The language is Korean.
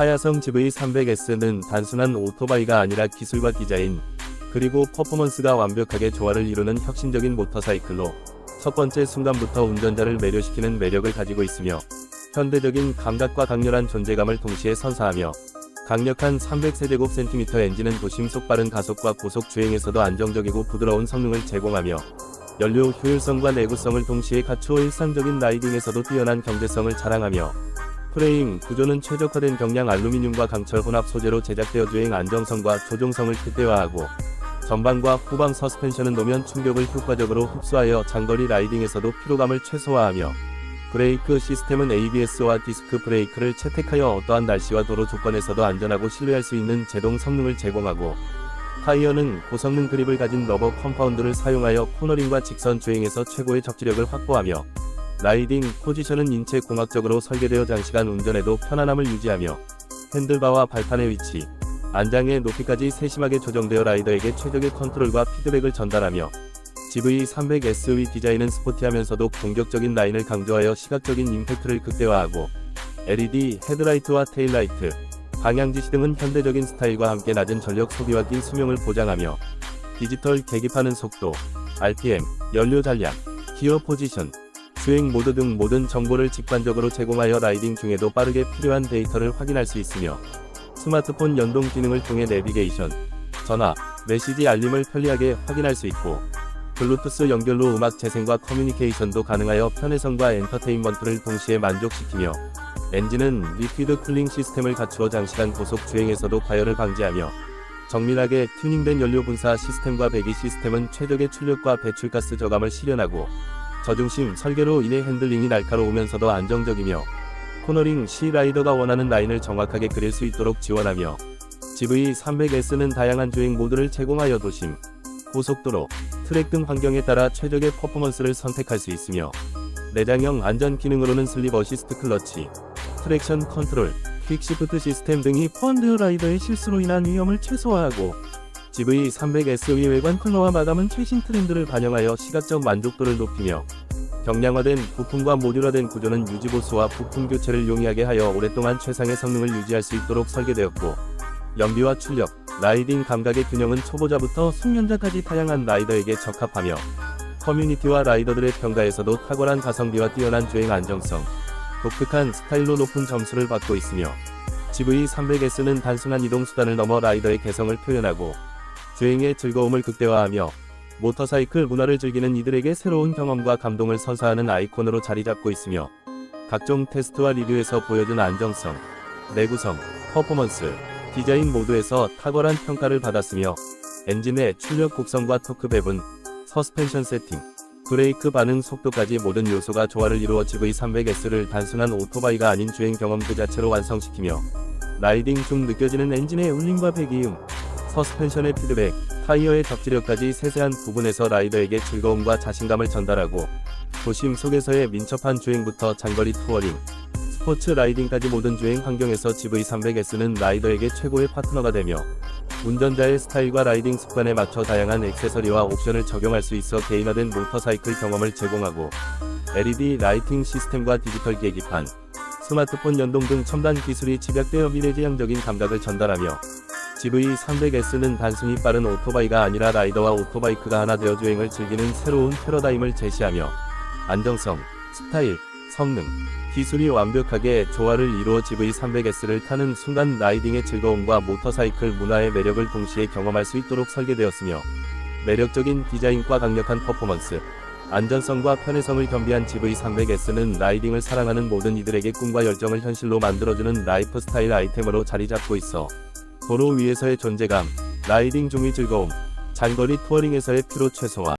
하야성 GV300S는 단순한 오토바이가 아니라 기술과 디자인, 그리고 퍼포먼스가 완벽하게 조화를 이루는 혁신적인 모터사이클로 첫 번째 순간부터 운전자를 매료시키는 매력을 가지고 있으며 현대적인 감각과 강렬한 존재감을 동시에 선사하며 강력한 300세제곱센티미터 엔진은 도심 속 빠른 가속과 고속 주행에서도 안정적이고 부드러운 성능을 제공하며 연료 효율성과 내구성을 동시에 갖추어 일상적인 라이딩에서도 뛰어난 경제성을 자랑하며 프레임 구조는 최적화된 경량 알루미늄과 강철 혼합 소재로 제작되어 주행 안정성과 조종성을 극대화하고 전방과 후방 서스펜션은 노면 충격을 효과적으로 흡수하여 장거리 라이딩에서도 피로감을 최소화하며 브레이크 시스템은 ABS와 디스크 브레이크를 채택하여 어떠한 날씨와 도로 조건에서도 안전하고 신뢰할 수 있는 제동 성능을 제공하고 타이어는 고성능 그립을 가진 러버 컴파운드를 사용하여 코너링과 직선 주행에서 최고의 적지력을 확보하며 라이딩 포지션은 인체 공학적으로 설계되어 장시간 운전에도 편안함을 유지하며 핸들바와 발판의 위치, 안장의 높이까지 세심하게 조정되어 라이더에게 최적의 컨트롤과 피드백을 전달하며 GV300S의 디자인은 스포티하면서도 공격적인 라인을 강조하여 시각적인 임팩트를 극대화하고 LED 헤드라이트와 테일라이트, 방향지시 등은 현대적인 스타일과 함께 낮은 전력 소비와 긴 수명을 보장하며 디지털 계기판은 속도, RPM, 연료 잔량, 기어 포지션, 주행 모드 등 모든 정보를 직관적으로 제공하여 라이딩 중에도 빠르게 필요한 데이터를 확인할 수 있으며 스마트폰 연동 기능을 통해 내비게이션, 전화, 메시지 알림을 편리하게 확인할 수 있고 블루투스 연결로 음악 재생과 커뮤니케이션도 가능하여 편의성과 엔터테인먼트를 동시에 만족시키며 엔진은 리퀴드 쿨링 시스템을 갖추어 장시간 고속 주행에서도 과열을 방지하며 정밀하게 튜닝된 연료 분사 시스템과 배기 시스템은 최적의 출력과 배출가스 저감을 실현하고 저중심 설계로 인해 핸들링이 날카로우면서도 안정적이며 코너링 시 라이더가 원하는 라인을 정확하게 그릴 수 있도록 지원하며 GV300S는 다양한 주행 모드를 제공하여 도심, 고속도로, 트랙 등 환경에 따라 최적의 퍼포먼스를 선택할 수 있으며 내장형 안전 기능으로는 슬립 어시스트 클러치, 트랙션 컨트롤, 퀵시프트 시스템 등이 포함되어 라이더의 실수로 인한 위험을 최소화하고 GV300S의 외관 컬러와 마감은 최신 트렌드를 반영하여 시각적 만족도를 높이며 경량화된 부품과 모듈화된 구조는 유지 보수와 부품 교체를 용이하게 하여 오랫동안 최상의 성능을 유지할 수 있도록 설계되었고 연비와 출력, 라이딩 감각의 균형은 초보자부터 숙련자까지 다양한 라이더에게 적합하며 커뮤니티와 라이더들의 평가에서도 탁월한 가성비와 뛰어난 주행 안정성, 독특한 스타일로 높은 점수를 받고 있으며 GV300S는 단순한 이동 수단을 넘어 라이더의 개성을 표현하고 주행의 즐거움을 극대화하며 모터사이클 문화를 즐기는 이들에게 새로운 경험과 감동을 선사하는 아이콘으로 자리 잡고 있으며 각종 테스트와 리뷰에서 보여준 안정성, 내구성, 퍼포먼스, 디자인 모두에서 탁월한 평가를 받았으며 엔진의 출력 곡성과 토크 배분, 서스펜션 세팅, 브레이크 반응 속도까지 모든 요소가 조화를 이루어 GV300S를 단순한 오토바이가 아닌 주행 경험 그 자체로 완성시키며 라이딩 중 느껴지는 엔진의 울림과 배기음, 서스펜션의 피드백, 타이어의 적지력까지 세세한 부분에서 라이더에게 즐거움과 자신감을 전달하고 도심 속에서의 민첩한 주행부터 장거리 투어링, 스포츠 라이딩까지 모든 주행 환경에서 GV300S는 라이더에게 최고의 파트너가 되며 운전자의 스타일과 라이딩 습관에 맞춰 다양한 액세서리와 옵션을 적용할 수 있어 개인화된 모터사이클 경험을 제공하고 LED 라이팅 시스템과 디지털 계기판, 스마트폰 연동 등 첨단 기술이 집약되어 미래지향적인 감각을 전달하며 GV300S는 단순히 빠른 오토바이가 아니라 라이더와 오토바이크가 하나 되어 주행을 즐기는 새로운 패러다임을 제시하며 안정성, 스타일, 성능, 기술이 완벽하게 조화를 이루어 GV300S를 타는 순간 라이딩의 즐거움과 모터사이클 문화의 매력을 동시에 경험할 수 있도록 설계되었으며 매력적인 디자인과 강력한 퍼포먼스, 안전성과 편의성을 겸비한 GV300S는 라이딩을 사랑하는 모든 이들에게 꿈과 열정을 현실로 만들어주는 라이프 스타일 아이템으로 자리 잡고 있어 도로 위에서의 존재감, 라이딩 중의 즐거움, 장거리 투어링에서의 피로 최소화,